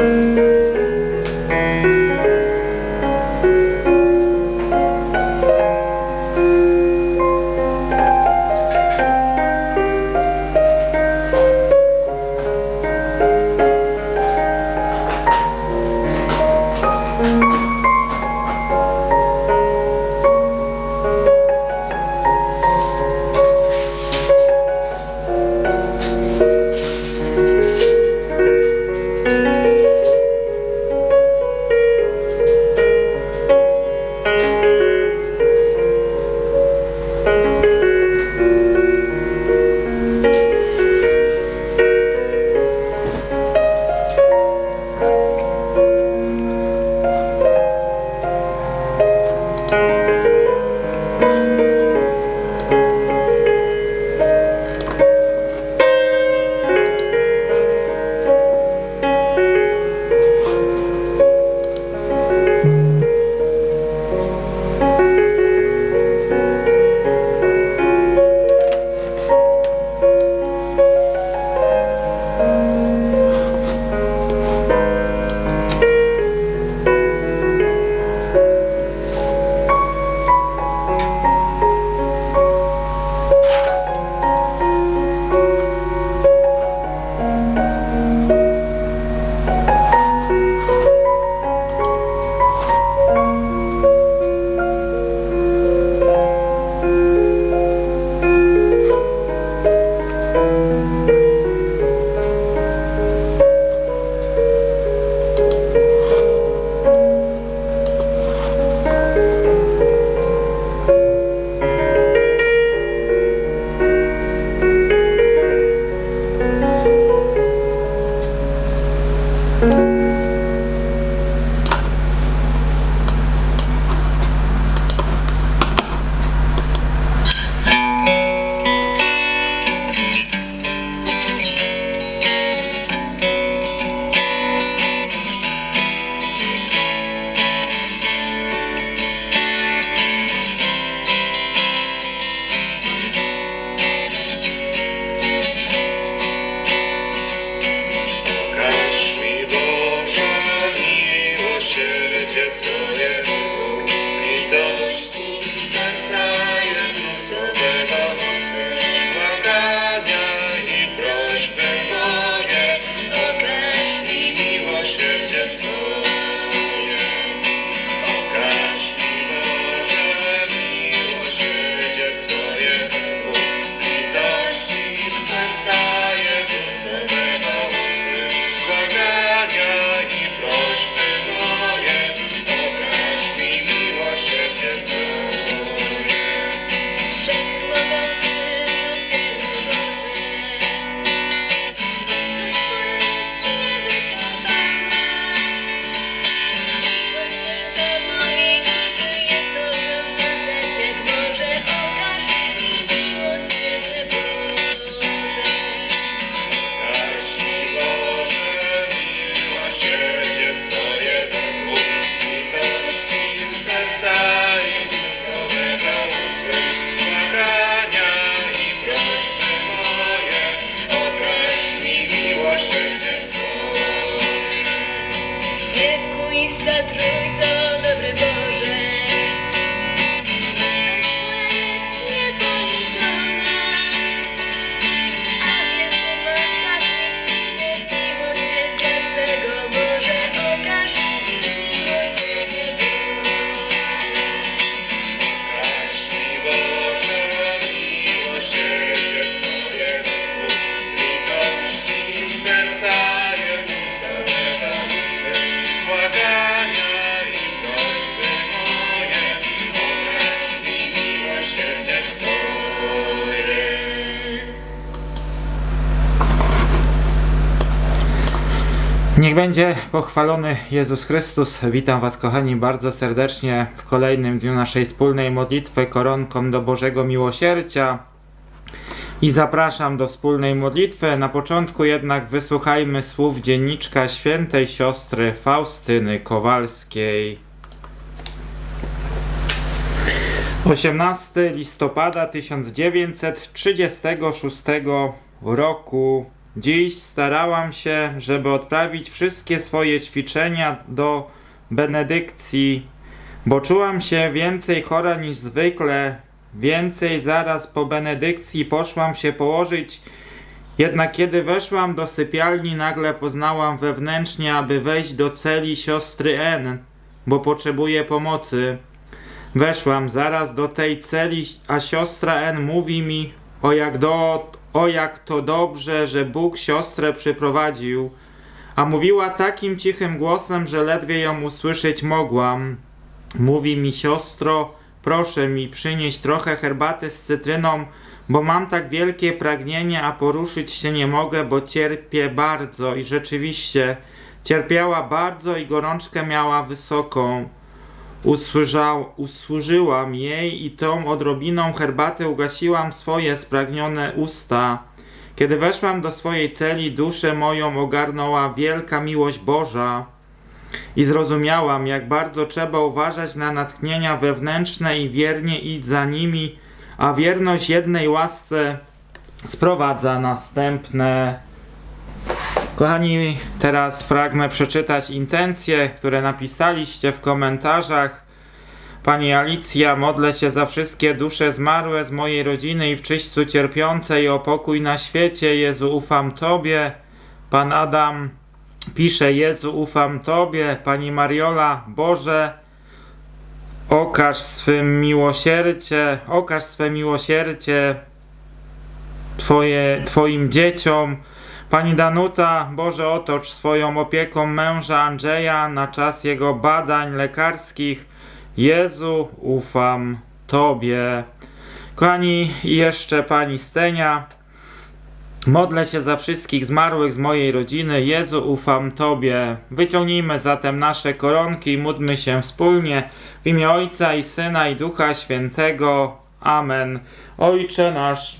Música Niech będzie pochwalony Jezus Chrystus. Witam Was, kochani, bardzo serdecznie w kolejnym dniu naszej wspólnej modlitwy koronką do Bożego Miłosierdzia. I zapraszam do wspólnej modlitwy. Na początku jednak wysłuchajmy słów dzienniczka świętej siostry Faustyny Kowalskiej. 18 listopada 1936 roku. Dziś starałam się, żeby odprawić wszystkie swoje ćwiczenia do benedykcji, bo czułam się więcej chora niż zwykle. Więcej zaraz po benedykcji poszłam się położyć. Jednak kiedy weszłam do sypialni, nagle poznałam wewnętrznie, aby wejść do celi siostry N, bo potrzebuję pomocy. Weszłam zaraz do tej celi, a siostra N mówi mi, o jak, do, o jak to dobrze, że Bóg siostrę przyprowadził. A mówiła takim cichym głosem, że ledwie ją usłyszeć mogłam. Mówi mi siostro, proszę mi przynieść trochę herbaty z cytryną, bo mam tak wielkie pragnienie, a poruszyć się nie mogę, bo cierpię bardzo i rzeczywiście cierpiała bardzo i gorączkę miała wysoką. Usłyszał, usłużyłam jej i tą odrobiną herbaty ugasiłam swoje spragnione usta. Kiedy weszłam do swojej celi, duszę moją ogarnęła wielka miłość Boża i zrozumiałam, jak bardzo trzeba uważać na natchnienia wewnętrzne i wiernie iść za nimi, a wierność jednej łasce sprowadza następne Kochani, teraz pragnę przeczytać intencje, które napisaliście w komentarzach. Pani Alicja, modlę się za wszystkie dusze zmarłe z mojej rodziny i w czyśćcu cierpiące i o pokój na świecie. Jezu, ufam Tobie. Pan Adam pisze, Jezu, ufam Tobie. Pani Mariola, Boże, okaż swym miłosierdzie, okaż swe miłosierdzie Twoje, Twoim dzieciom. Pani Danuta, Boże otocz swoją opieką męża Andrzeja na czas jego badań lekarskich. Jezu, ufam Tobie. Kochani, jeszcze Pani Stenia. Modlę się za wszystkich zmarłych z mojej rodziny. Jezu, ufam Tobie. Wyciągnijmy zatem nasze koronki i módlmy się wspólnie w imię Ojca i Syna i Ducha Świętego. Amen. Ojcze nasz,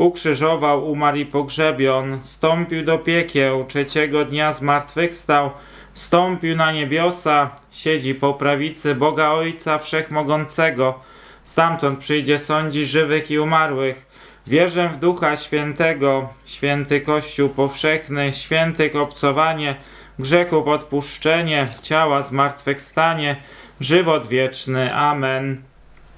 ukrzyżował, umarł i pogrzebion, stąpił do piekieł, trzeciego dnia zmartwychwstał, wstąpił na niebiosa, siedzi po prawicy Boga Ojca Wszechmogącego, stamtąd przyjdzie sądzić żywych i umarłych. Wierzę w Ducha Świętego, święty Kościół powszechny, święty obcowanie, grzechów odpuszczenie, ciała zmartwychwstanie, żywot wieczny. Amen.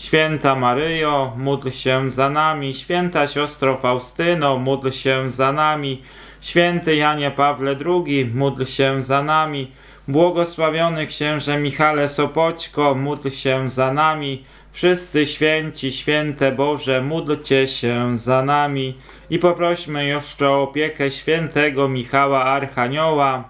Święta Maryjo, módl się za nami. Święta siostro Faustyno, módl się za nami. Święty Janie Pawle II, módl się za nami. Błogosławiony księże Michale Sopoćko, módl się za nami. Wszyscy święci, święte Boże, módlcie się za nami. I poprośmy jeszcze o opiekę świętego Michała Archanioła.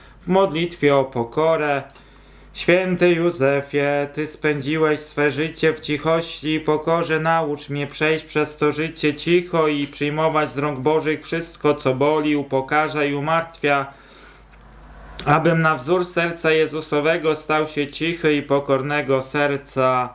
w modlitwie o pokorę. Święty Józefie, Ty spędziłeś swe życie w cichości i pokorze, naucz mnie przejść przez to życie cicho i przyjmować z rąk Bożych wszystko, co boli, upokarza i umartwia, abym na wzór serca Jezusowego stał się cichy i pokornego serca.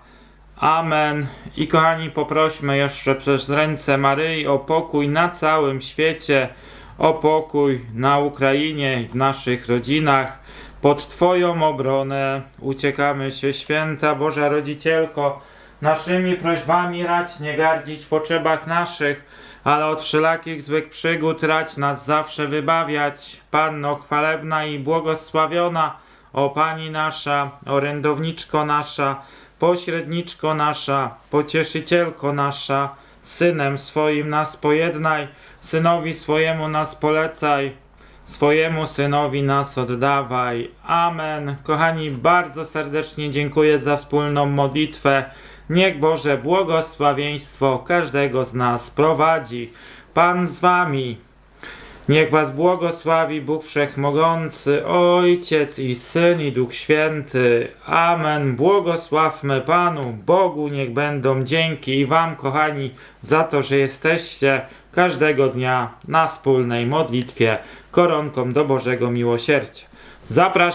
Amen. I kochani, poprośmy jeszcze przez ręce Maryi o pokój na całym świecie, o pokój na Ukrainie i w naszych rodzinach. Pod Twoją obronę uciekamy się, święta Boża Rodzicielko. Naszymi prośbami rać nie gardzić w potrzebach naszych, ale od wszelakich złych przygód rać nas zawsze wybawiać. Panno chwalebna i błogosławiona, o Pani nasza, orędowniczko nasza, pośredniczko nasza, pocieszycielko nasza, synem swoim nas pojednaj, synowi swojemu nas polecaj, swojemu synowi nas oddawaj. Amen. Kochani, bardzo serdecznie dziękuję za wspólną modlitwę. Niech Boże błogosławieństwo każdego z nas prowadzi. Pan z wami. Niech was błogosławi Bóg Wszechmogący, Ojciec i Syn i Duch Święty. Amen. Błogosławmy Panu, Bogu niech będą dzięki i wam, kochani, za to, że jesteście każdego dnia na wspólnej modlitwie koronką do Bożego Miłosierdzia. Zapraszam.